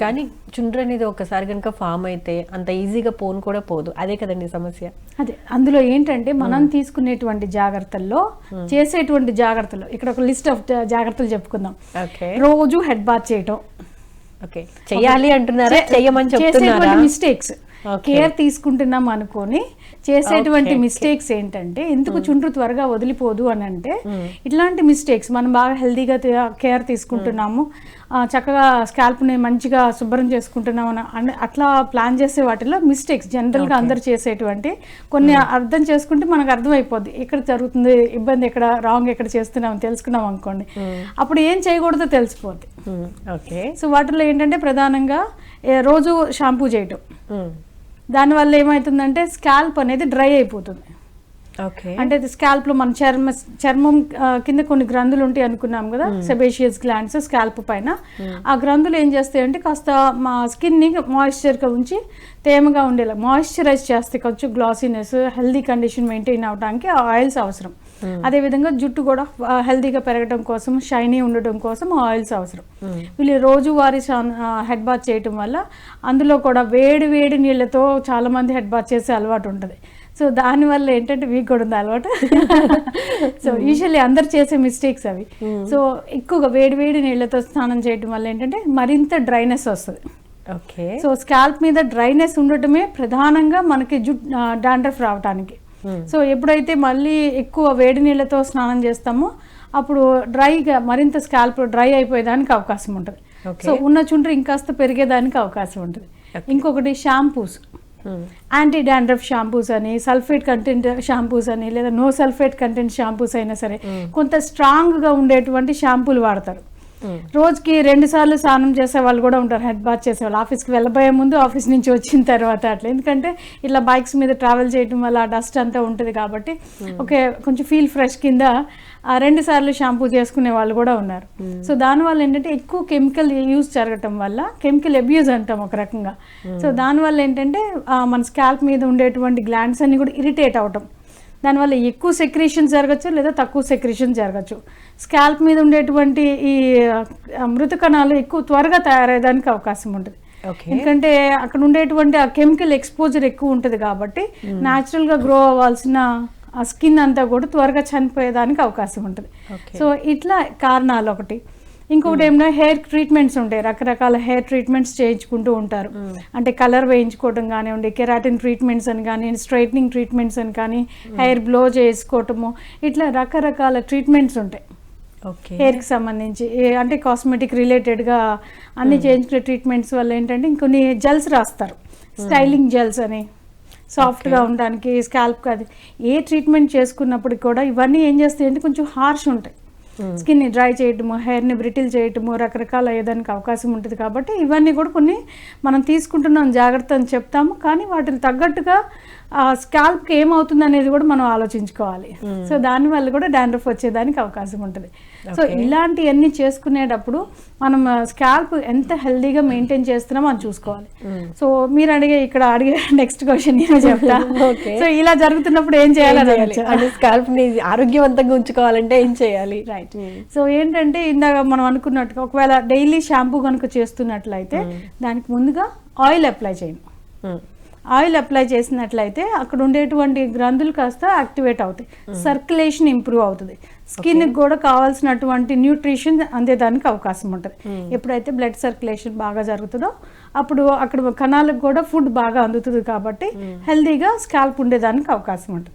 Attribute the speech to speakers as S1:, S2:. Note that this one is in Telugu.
S1: కానీ చుండ్రు అనేది ఒకసారి కనుక ఫామ్ అయితే అంత ఈజీగా పోను కూడా పోదు. అదే కదండి సమస్య.
S2: అదే అందులో ఏంటంటే మనం తీసుకునేటువంటి జాగ్రత్తల్లో చేసేటువంటి జాగ్రత్తలు ఇక్కడ ఒక లిస్ట్ ఆఫ్ జాగ్రత్తలు చెప్పుకుందాం. రోజు హెడ్ బాత్ చేయటం.
S1: ఓకే. చెయ్యాలి అంటున్నారా? చెయ్యమని చెప్తున్నారా?
S2: మిస్టేక్స్. కేర్ తీసుకుంటున్నాం అనుకొని చేసేటువంటి. మిస్టేక్స్ ఏంటంటే ఎందుకు చుండ్రు త్వరగా వదిలిపోదు అని అంటే ఇట్లాంటి మిస్టేక్స్ మనం బాగా హెల్దీగా కేర్ తీసుకుంటున్నాము. ఆ, చక్కగా scalp ని మంచిగా శుభ్రం చేసుకుంటున్నాం అని అట్లా ప్లాన్ చేసే వాటిలో మిస్టేక్స్ జనరల్గా అందరు చేసేటువంటి కొన్ని అర్థం చేసుకుంటే మనకు అర్థమైపోద్ది. ఎక్కడ జరుగుతుంది ఇబ్బంది ఎక్కడ రాంగ్ ఎక్కడ చేస్తున్నాం తెలుసుకున్నాం అనుకోండి. అప్పుడు ఏం చేయకూడదో తెలిసిపోద్ది.
S1: ఓకే
S2: సో వాటిలో ఏంటంటే ప్రధానంగా రోజు షాంపూ చేయటం. దానివల్ల ఏమవుతుందంటే స్కాల్ప్ అనేది డ్రై అయిపోతుంది.
S1: ఓకే
S2: అంటే స్కాల్ప్లో మన చర్మ చర్మం కింద కొన్ని గ్రంథులు ఉంటాయి అనుకున్నాం కదా సెబేషియస్ గ్లాండ్స్ స్కాల్ప్ పైన. ఆ గ్రంథులు ఏం చేస్తాయంటే కాస్త మా స్కిన్ని మాయిశ్చర్గా ఉంచి తేమగా ఉండేలా మాయిశ్చరైజ్ చేస్తే కొంచెం గ్లాసీనెస్ హెల్దీ కండిషన్ మెయింటైన్ అవడానికి ఆ ఆయిల్స్ అవసరం. అదే విధంగా జుట్టు కూడా హెల్దీగా పెరగడం కోసం షైనీ ఉండటం కోసం ఆయిల్స్ అవసరం. వీళ్ళు రోజువారీ హెడ్ బాత్ చేయటం వల్ల అందులో కూడా వేడి వేడి నీళ్ళతో చాలా మంది హెడ్ బాత్ చేసే అలవాటు ఉంటుంది. సో దానివల్ల ఏంటంటే మీకు కూడా ఉంది అలవాటు. సో యూజువల్లీ అందరు చేసే మిస్టేక్స్ అవి. సో ఎక్కువగా వేడి వేడి నీళ్ళతో స్నానం చేయడం వల్ల ఏంటంటే మరింత డ్రైనెస్ వస్తుంది.
S1: ఓకే.
S2: సో స్కాల్ప్ మీద డ్రైనెస్ ఉండటమే ప్రధానంగా మనకి జుట్ డాండ్రఫ్ రావటానికి. సో ఎప్పుడైతే మళ్ళీ ఎక్కువ వేడి నీళ్ళతో స్నానం చేస్తామో అప్పుడు డ్రైగా మరింత స్కాల్ప్ డ్రై అయిపోయేదానికి అవకాశం ఉంటుంది. సో ఉన్న చుండ్రు ఇంకాస్త పెరిగేదానికి అవకాశం ఉంటుంది. ఇంకొకటి షాంపూస్. యాంటీ డాండ్రఫ్ షాంపూస్ అని సల్ఫేట్ కంటెంట్ షాంపూస్ అని లేదా నో సల్ఫేట్ కంటెంట్ షాంపూస్ అయినా సరే కొంత స్ట్రాంగ్గా ఉండేటువంటి షాంపూలు వాడతారు. రోజుకి రెండు సార్లు స్నానం చేసే వాళ్ళు కూడా ఉంటారు హెడ్ బాత్ చేసే వాళ్ళు. ఆఫీస్కి వెళ్ళబోయే ముందు ఆఫీస్ నుంచి వచ్చిన తర్వాత అట్లా. ఎందుకంటే ఇట్లా బైక్స్ మీద ట్రావెల్ చేయడం వల్ల డస్ట్ అంతా ఉంటుంది కాబట్టి ఓకే కొంచెం ఫీల్ ఫ్రెష్ కింద ఆ రెండు సార్లు షాంపూ చేసుకునే వాళ్ళు కూడా ఉన్నారు. సో దానివల్ల ఏంటంటే ఎక్కువ కెమికల్ యూజ్ జరగటం వల్ల కెమికల్ అబ్యూజ్ అంటాం ఒక రకంగా. సో దానివల్ల ఏంటంటే మన స్కాల్ప్ మీద ఉండేటువంటి గ్లాండ్స్ అన్ని కూడా ఇరిటేట్ అవటం. దానివల్ల ఎక్కువ సెక్రేషన్ జరగచ్చు లేదా తక్కువ సెక్రేషన్ జరగచ్చు. స్కాల్ప్ మీద ఉండేటువంటి ఈ మృత కణాలు ఎక్కువ త్వరగా తయారయ్యేదానికి అవకాశం ఉంటుంది. ఎందుకంటే అక్కడ ఉండేటువంటి ఆ కెమికల్ ఎక్స్పోజర్ ఎక్కువ ఉంటుంది కాబట్టి న్యాచురల్గా గ్రో అవ్వాల్సిన ఆ స్కిన్ అంతా కూడా త్వరగా చనిపోయేదానికి అవకాశం ఉంటుంది. సో ఇట్లా కారణాలు ఒకటి. ఇంకొకటి ఏమన్నా హెయిర్ ట్రీట్మెంట్స్ ఉంటాయి. రకరకాల హెయిర్ ట్రీట్మెంట్స్ చేయించుకుంటూ ఉంటారు. అంటే కలర్ వేయించుకోవడం కానివ్వండి కెరాటిన్ ట్రీట్మెంట్స్ అని కానీ స్ట్రైట్నింగ్ ట్రీట్మెంట్స్ అని కానీ హెయిర్ బ్లో చేసుకోవటము ఇట్లా రకరకాల ట్రీట్మెంట్స్ ఉంటాయి. హెయిర్కి సంబంధించి అంటే కాస్మెటిక్ రిలేటెడ్గా అన్ని చేయించుకునే ట్రీట్మెంట్స్ వల్ల ఏంటంటే ఇంకొన్ని జెల్స్ రాస్తారు. స్టైలింగ్ జెల్స్ అని. సాఫ్ట్గా ఉండడానికి స్కాల్ప్ అది ఏ ట్రీట్మెంట్ చేసుకున్నప్పుడు కూడా ఇవన్నీ ఏం చేస్తాయి అంటే కొంచెం హార్ష్ ఉంటాయి. స్కిన్ని డ్రై చేయటము హెయిర్ని బ్రిటిల్ చేయటము రకరకాల ఏదానికి అవకాశం ఉంటుంది కాబట్టి ఇవన్నీ కూడా కొన్ని మనం తీసుకుంటున్నాం జాగ్రత్త అని చెప్తాము. కానీ వాటికి తగ్గట్టుగా ఆ స్కాల్ప్కి ఏమవుతుంది అనేది కూడా మనం ఆలోచించుకోవాలి. సో దానివల్ల కూడా డాండ్రఫ్ వచ్చేదానికి అవకాశం ఉంటుంది. సో. ఇలాంటివన్నీ చేసుకునేటప్పుడు మనం స్కాల్ప్ ఎంత హెల్దీగా మెయింటైన్ చేస్తున్నామో అది చూసుకోవాలి. సో మీరు అడిగే ఇక్కడ అడిగే నెక్స్ట్ క్వశ్చన్ నేను చెప్తా. సో ఇలా జరుగుతున్నప్పుడు ఏం చేయాలని?
S1: అంటే స్కాల్ప్ని ఆరోగ్యవంతంగా ఉంచుకోవాలంటే ఏం చేయాలి?
S2: రైట్ సో ఏంటంటే ఇందాక మనం అనుకున్నట్టుగా ఒకవేళ డైలీ షాంపూ కనుక చేస్తున్నట్లయితే దానికి ముందుగా ఆయిల్ అప్లై చేయండి. ఆయిల్ అప్లై చేసినట్లయితే అక్కడ ఉండేటువంటి గ్రంథులు కాస్త యాక్టివేట్ అవుతాయి. సర్క్యులేషన్ ఇంప్రూవ్ అవుతుంది. స్కిన్ కూడా కావాల్సినటువంటి న్యూట్రిషన్ అందేదానికి అవకాశం ఉంటుంది. ఎప్పుడైతే బ్లడ్ సర్క్యులేషన్ బాగా జరుగుతుందో అప్పుడు అక్కడ కణాలకు కూడా ఫుడ్ బాగా అందుతుంది కాబట్టి హెల్దీగా స్కాల్ప్ ఉండేదానికి అవకాశం ఉంటుంది.